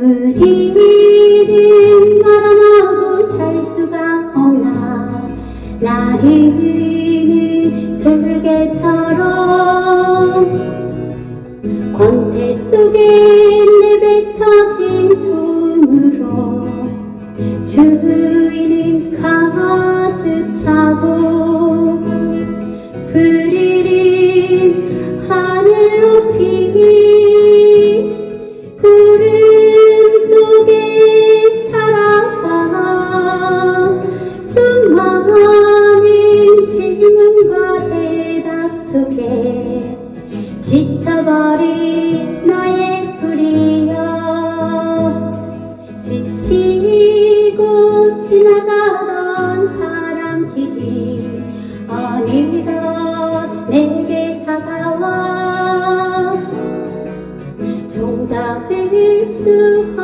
우리는 말아먹고 살 수가 없나? 나리는 솔개처럼 광태 속에 내뱉어진 숨으로 주위는 가득 지쳐버린 나의 뿌리여. 스치고 지나가던 사람들이 어느덧 내게 다가와. 종잡을 수